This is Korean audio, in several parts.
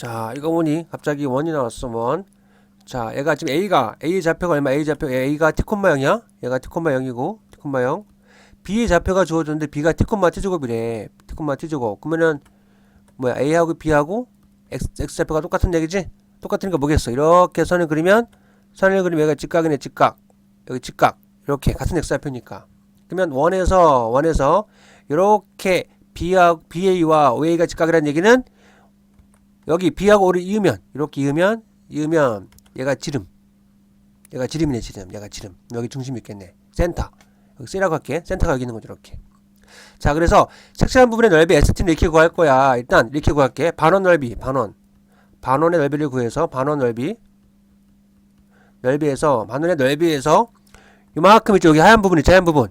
자, 이거 보니 갑자기 원이 나왔어, 원. 자, 얘가 지금 A가 A 좌표가 얼마? A 좌표 A가 t 콤마 0이야. 얘가 t 콤마 0이고 t 콤마 0. B의 좌표가 주어졌는데 B가 t 콤마 t 제곱이래. t 콤마 t 제곱. 그러면은 뭐야? A하고 B하고 X, X 좌표가 똑같은 얘기지? 똑같으니까 뭐겠어? 이렇게 선을 그리면 선을 그리면 얘가 직각이네, 직각. 여기 직각. 이렇게 같은 X 좌표니까. 그러면 원에서 원에서 이렇게 B하고 BA와 OA가 직각이라는 얘기는 여기 B하고 O를 이으면 이렇게 이으면 이으면 얘가 지름. 얘가 지름이네 지름. 얘가 지름. 여기 중심 있겠네. 센터. 여기 C라고 할게. 센터가 여기 있는 거죠 이렇게. 자 그래서 색칠한 부분의 넓이 ST는 이렇게 구할 거야. 일단 이렇게 구할게. 반원 넓이 반원. 반원의 넓이를 구해서 반원 넓이 넓이에서 반원의 넓이에서 이만큼 있죠 여기 하얀 부분 있죠 하얀 부분.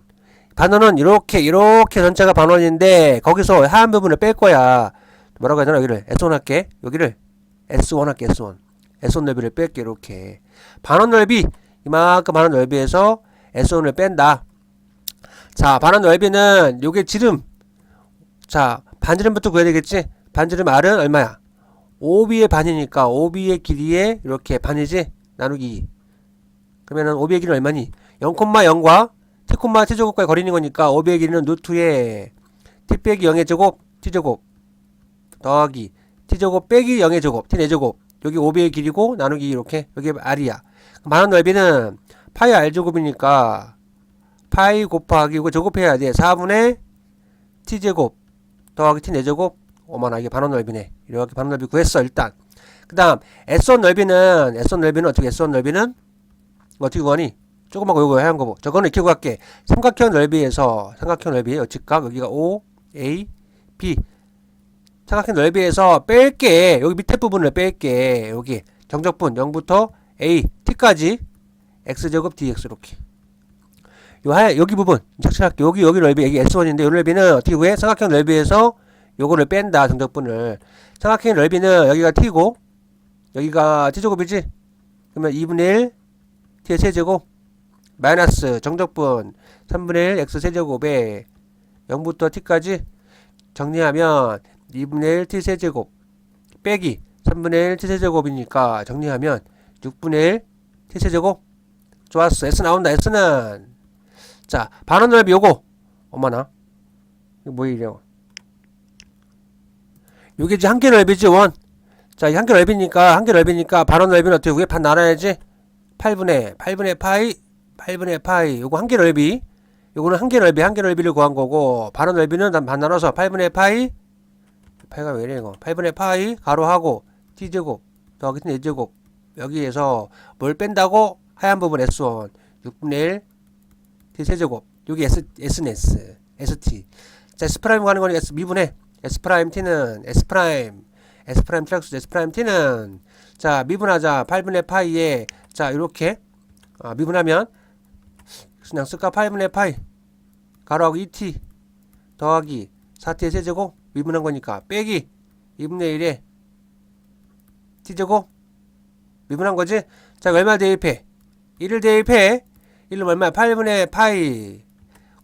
반원은 이렇게 이렇게 전체가 반원인데 거기서 하얀 부분을 뺄 거야 뭐라고 되나 여기를. S1 할게. 여기를. S1 할게 S1 S1 넓이를 뺄게 이렇게. 반원 넓이. 이만큼 반원 넓이에서 S1을 뺀다. 자 반원 넓이는 요게 지름. 자 반지름부터 구해야 되겠지? 반지름 R은 얼마야? 5B의 반이니까 5B의 길이에 이렇게 반이지? 나누기 그러면은 5B의 길이는 얼마니? 0,0과 t, t제곱과의 거리는 거니까 5B의 길이는 루트에 t 빼기 0의 제곱 t제곱 더하기 t제곱 빼기 0의 제곱 t 4제곱. 여기 5배의 길이고 나누기 이렇게. 여기 r이야. 반원 넓이는 파이 r제곱이니까 파이 곱하기 이거 제곱해야 돼. 4분의 t제곱 더하기 t 4제곱. 어머나 이게 반원 넓이네. 이렇게 반원 넓이 구했어 일단. 그 다음 S1 넓이는 S1 넓이는 어떻게 S1 넓이는? 어떻게 구하니? 조그맣고 요거 하얀 거고 저거는 이렇게 구할게. 삼각형 넓이에서 삼각형 넓이 직각 여기가 O A B 삼각형 넓이에서 뺄게. 여기 밑에 부분을 뺄게. 여기 정적분 0부터 a t까지 x제곱 dx 이렇게. 요 하얀 여기 부분 착착할게 여기 여기 넓이 여기 s1인데 요 넓이는 어떻게 구해? 삼각형 넓이에서 요거를 뺀다 정적분을. 삼각형 넓이는 여기가 t고 여기가 t제곱이지? 그러면 2분의 1 t의 세제곱 마이너스 정적분 3분의 1 x 세제곱에 0부터 t까지 정리하면 2분의 1 t 세제곱 빼기 3분의 1 t 세제곱이니까 정리하면 6분의 1 t 세제곱. 좋았어. S 나온다. S는. 자 반원 넓이 요거. 어머나. 이거 뭐 이래요? 요게 이제 한개 넓이지 원 자 한개 넓이니까 한개 넓이니까 반원 넓이는 어떻게 위에 반 나눠야지. 8분의 8분의 파이 8분의 파이. 요거 한개 넓이. 요거는 한개 넓이 한개 넓이를 구한 거고 반원 넓이는 반 나눠서 8분의 파이 파이가 왜 이래 이거. 8분의 파이 가로하고 t제곱 더하기 t 4제곱 여기에서 뭘 뺀다고? 하얀 부분 s1 6분의 1 t 세제곱. 여기 s s는 s st 자 s 프라임 가는 거니까 s 미분해 s 프라임 t는 s 프라임 s 프라임 트랙스 s 프라임 t는 자 미분하자. 8분의 파이에 자 이렇게 아, 미분하면 그냥 쓸까 8분의 파이 가로하고 2t 더하기 4t의 세제곱 미분한 거니까 빼기 2분의 1에 t제곱 미분한 거지? 자 얼마 대입해? 1을 대입해 1은 얼마야? 8분의 파이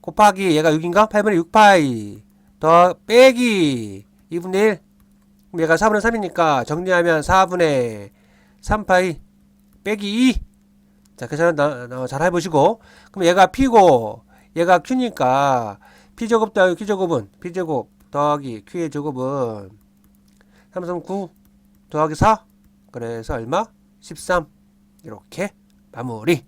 곱하기 얘가 6인가? 8분의 6파이 더 빼기 2분의 1 그럼 얘가 4분의 3이니까 정리하면 4분의 3파이 빼기 2 자, 계산 어, 잘 해보시고. 그럼 얘가 P고, 얘가 Q니까, P제곱 더하기 Q제곱은, P제곱 더하기 Q의 제곱은, 3, 3, 9 더하기 4. 그래서 얼마? 13. 이렇게 마무리.